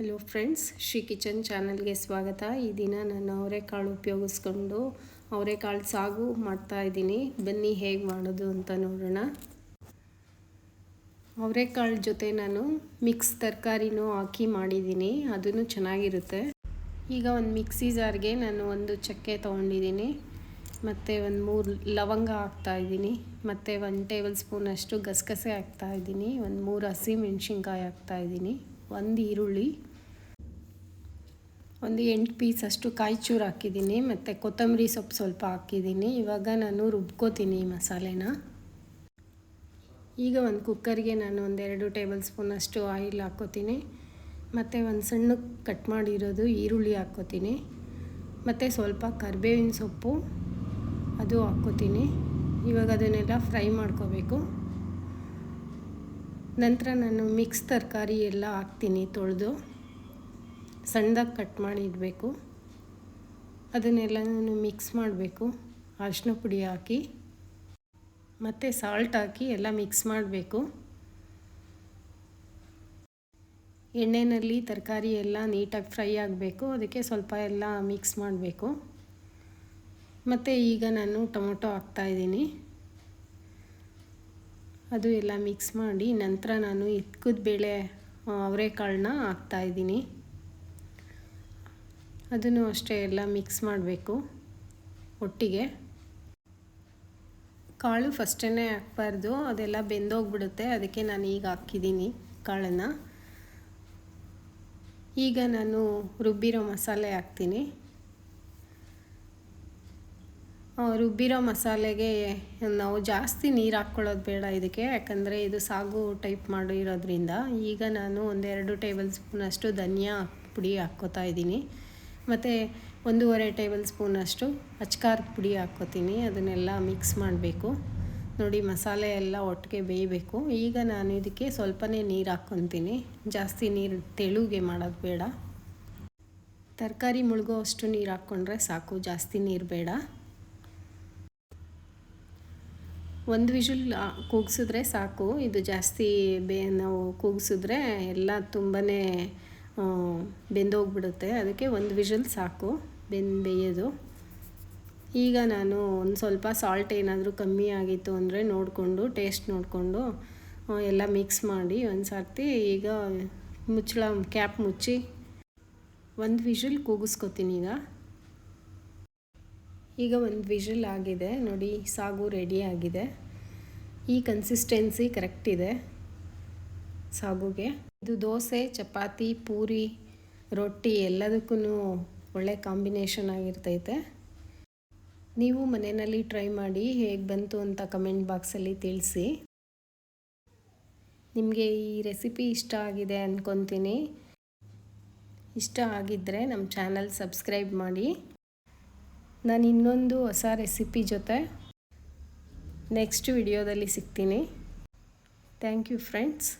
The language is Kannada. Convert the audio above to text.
ಹಲೋ ಫ್ರೆಂಡ್ಸ್ ಶ್ರೀ ಕಿಚನ್ ಚಾನಲ್ಗೆ ಸ್ವಾಗತ. ಈ ದಿನ ನಾನು ಅವರೆಕಾಳು ಉಪಯೋಗಿಸ್ಕೊಂಡು ಅವರೆಕಾಳು ಸಾಗು ಮಾಡ್ತಾ ಇದ್ದೀನಿ. ಬನ್ನಿ ಹೇಗೆ ಮಾಡೋದು ಅಂತ ನೋಡೋಣ. ಅವರೆಕಾಳು ಜೊತೆ ನಾನು ಮಿಕ್ಸ್ ತರಕಾರಿನೂ ಹಾಕಿ ಮಾಡಿದ್ದೀನಿ. ಅದೂ ಚೆನ್ನಾಗಿರುತ್ತೆ. ಈಗ ಒಂದು ಮಿಕ್ಸಿ ಜಾರ್ಗೆ ನಾನು ಒಂದು ಚಕ್ಕೆ ತೊಗೊಂಡಿದ್ದೀನಿ. ಮತ್ತು ಒಂದು ಮೂರು ಲವಂಗ ಹಾಕ್ತಾಯಿದ್ದೀನಿ ಮತ್ತು ಒಂದು ಟೇಬಲ್ ಸ್ಪೂನಷ್ಟು ಗಸಗಸೆ ಹಾಕ್ತಾಯಿದ್ದೀನಿ ಒಂದು ಮೂರು ಹಸಿ ಹಾಕ್ತಾ ಹಾಕ್ತಾಯಿದ್ದೀನಿ ಒಂದು ಈರುಳ್ಳಿ. ಒಂದು ಎಂಟು ಪೀಸ್ ಅಷ್ಟು ಕಾಯಿ ಚೂರು ಹಾಕಿದ್ದೀನಿ, ಮತ್ತು ಕೊತ್ತಂಬರಿ ಸೊಪ್ಪು ಸ್ವಲ್ಪ ಹಾಕಿದ್ದೀನಿ. ಇವಾಗ ನಾನು ರುಬ್ಕೋತೀನಿ ಮಸಾಲೆನ. ಈಗ ಒಂದು ಕುಕ್ಕರ್ಗೆ ನಾನು ಒಂದೆರಡು ಟೇಬಲ್ ಸ್ಪೂನಷ್ಟು ಆಯಿಲ್ ಹಾಕ್ಕೋತೀನಿ. ಮತ್ತು ಒಂದು ಸಣ್ಣ ಕಟ್ ಮಾಡಿರೋದು ಈರುಳ್ಳಿ ಹಾಕ್ಕೋತೀನಿ. ಮತ್ತು ಸ್ವಲ್ಪ ಕರಿಬೇವಿನ ಸೊಪ್ಪು ಅದು ಹಾಕ್ಕೋತೀನಿ. ಇವಾಗ ಅದನ್ನೆಲ್ಲ ಫ್ರೈ ಮಾಡ್ಕೋಬೇಕು. ನಂತರ ನಾನು ಮಿಕ್ಸ್ ತರಕಾರಿ ಎಲ್ಲ ಹಾಕ್ತೀನಿ ತೊಳೆದು. ಸಣ್ಣದಾಗಿ ಕಟ್ ಮಾಡಿ ಇಡಬೇಕು. ಅದನ್ನೆಲ್ಲನೂ ಮಿಕ್ಸ್ ಮಾಡಬೇಕು. ಅರಿಶಿನ ಪುಡಿ ಹಾಕಿ, ಮತ್ತು ಸಾಲ್ಟ್ ಹಾಕಿ ಎಲ್ಲ ಮಿಕ್ಸ್ ಮಾಡಬೇಕು. ಎಣ್ಣೆಯಲ್ಲಿ ತರಕಾರಿ ಎಲ್ಲ ನೀಟಾಗಿ ಫ್ರೈ ಆಗಬೇಕು. ಅದಕ್ಕೆ ಸ್ವಲ್ಪ ಎಲ್ಲ ಮಿಕ್ಸ್ ಮಾಡಬೇಕು. ಮತ್ತು ಈಗ ನಾನು ಟೊಮೊಟೊ ಹಾಕ್ತಾಯಿದ್ದೀನಿ ಅದು ಎಲ್ಲ ಮಿಕ್ಸ್ ಮಾಡಿ ನಂತರ ನಾನು ಇಕ್ಕದ ಬೇಳೆ ಅವರೆಕಾಳನ್ನ ಹಾಕ್ತಾಯಿದ್ದೀನಿ ಅದನ್ನು ಅಷ್ಟೇ ಎಲ್ಲ ಮಿಕ್ಸ್ ಮಾಡಬೇಕು, ಒಟ್ಟಿಗೆ. ಕಾಳು ಫಸ್ಟೇ ಹಾಕ್ಬಾರ್ದು, ಅದೆಲ್ಲ ಬೆಂದೋಗ್ಬಿಡುತ್ತೆ, ಅದಕ್ಕೆ ನಾನು ಈಗ ಹಾಕಿದ್ದೀನಿ ಕಾಳನ್ನು. ಈಗ ನಾನು ರುಬ್ಬಿರೋ ಮಸಾಲೆ ಹಾಕ್ತೀನಿ. ರುಬ್ಬಿರೋ ಮಸಾಲೆಗೆ ನಾವು ಜಾಸ್ತಿ ನೀರು ಹಾಕ್ಕೊಳ್ಳೋದು ಬೇಡ ಇದಕ್ಕೆ, ಯಾಕಂದರೆ ಇದು ಸಾಗು ಟೈಪ್ ಮಾಡಿರೋದ್ರಿಂದ ಈಗ ನಾನು ಒಂದೆರಡು ಟೇಬಲ್ ಸ್ಪೂನಷ್ಟು ಧನಿಯಾ ಪುಡಿ ಹಾಕ್ಕೋತಾ ಇದ್ದೀನಿ. ಮತ್ತು ಒಂದೂವರೆ ಟೇಬಲ್ ಸ್ಪೂನಷ್ಟು ಅಚ್ಕಾರದ ಪುಡಿ ಹಾಕ್ಕೋತೀನಿ, ಅದನ್ನೆಲ್ಲ ಮಿಕ್ಸ್ ಮಾಡಬೇಕು. ನೋಡಿ, ಮಸಾಲೆ ಎಲ್ಲ ಒಟ್ಟಿಗೆ ಬೇಯಬೇಕು. ಈಗ ನಾನು ಇದಕ್ಕೆ ಸ್ವಲ್ಪನೇ ನೀರು ಹಾಕ್ಕೊತೀನಿ. ಜಾಸ್ತಿ ನೀರು ತೆಳುಗೆ ಮಾಡೋದು ಬೇಡ. ತರಕಾರಿ ಮುಳುಗೋ ಅಷ್ಟು ನೀರು ಹಾಕ್ಕೊಂಡ್ರೆ ಸಾಕು, ಜಾಸ್ತಿ ನೀರು ಬೇಡ. ಒಂದು ವಿಷಲ್ ಕೂಗಿಸಿದ್ರೆ ಸಾಕು. ಇದು ಜಾಸ್ತಿ ಬೇ ನಾವು ಕೂಗಿಸಿದ್ರೆ ಎಲ್ಲ ತುಂಬಾ ಬೆಂದೋಗ್ಬಿಡುತ್ತೆ. ಅದಕ್ಕೆ ಒಂದು ವಿಷಲ್ ಸಾಕು ಬೆಂದು ಬೇಯೋದು. ಈಗ ನಾನು ಒಂದು ಸ್ವಲ್ಪ ಸಾಲ್ಟ್ ಏನಾದರೂ ಕಮ್ಮಿ ಆಗಿತ್ತು ಅಂದರೆ ನೋಡಿಕೊಂಡು, ಟೇಸ್ಟ್ ನೋಡಿಕೊಂಡು ಎಲ್ಲ ಮಿಕ್ಸ್ ಮಾಡಿ ಒಂದು ಸರ್ತಿ ಈಗ ಮುಚ್ಚಳ, ಕ್ಯಾಪ್ ಮುಚ್ಚಿ ಒಂದು ವಿಷಲ್ ಕೂಗಿಸ್ಕೊತೀನಿ ಈಗ. ಈಗ ಒಂದು ವಿಷಲ್ ಆಗಿದೆ. ನೋಡಿ, ಸಾಗು ರೆಡಿ ಆಗಿದೆ. ಈ ಕನ್ಸಿಸ್ಟೆನ್ಸಿ ಕರೆಕ್ಟ್ ಇದೆ. ಸಾಗುಗೆ. ಇದು ದೋಸೆ, ಚಪಾತಿ, ಪೂರಿ, ರೊಟ್ಟಿ ಎಲ್ಲದಕ್ಕೂ ಒಳ್ಳೆ ಕಾಂಬಿನೇಷನ್ ಆಗಿರ್ತೈತೆ. ನೀವು ಮನೆಯಲ್ಲಿ ಟ್ರೈ ಮಾಡಿ ಹೇಗೆ ಬಂತು ಅಂತ ಕಮೆಂಟ್ ಬಾಕ್ಸಲ್ಲಿ ತಿಳಿಸಿ. ನಿಮಗೆ ಈ ರೆಸಿಪಿ ಇಷ್ಟ ಆಗಿದೆ ಅಂದ್ಕೊತೀನಿ ಇಷ್ಟ ಆಗಿದ್ದರೆ ನಮ್ಮ ಚಾನಲ್ ಸಬ್ಸ್ಕ್ರೈಬ್ ಮಾಡಿ. ನಾನು ಇನ್ನೊಂದು ಹೊಸ ರೆಸಿಪಿ ಜೊತೆ ನೆಕ್ಸ್ಟ್ ವಿಡಿಯೋದಲ್ಲಿ ಸಿಗ್ತೀನಿ. Thank you friends.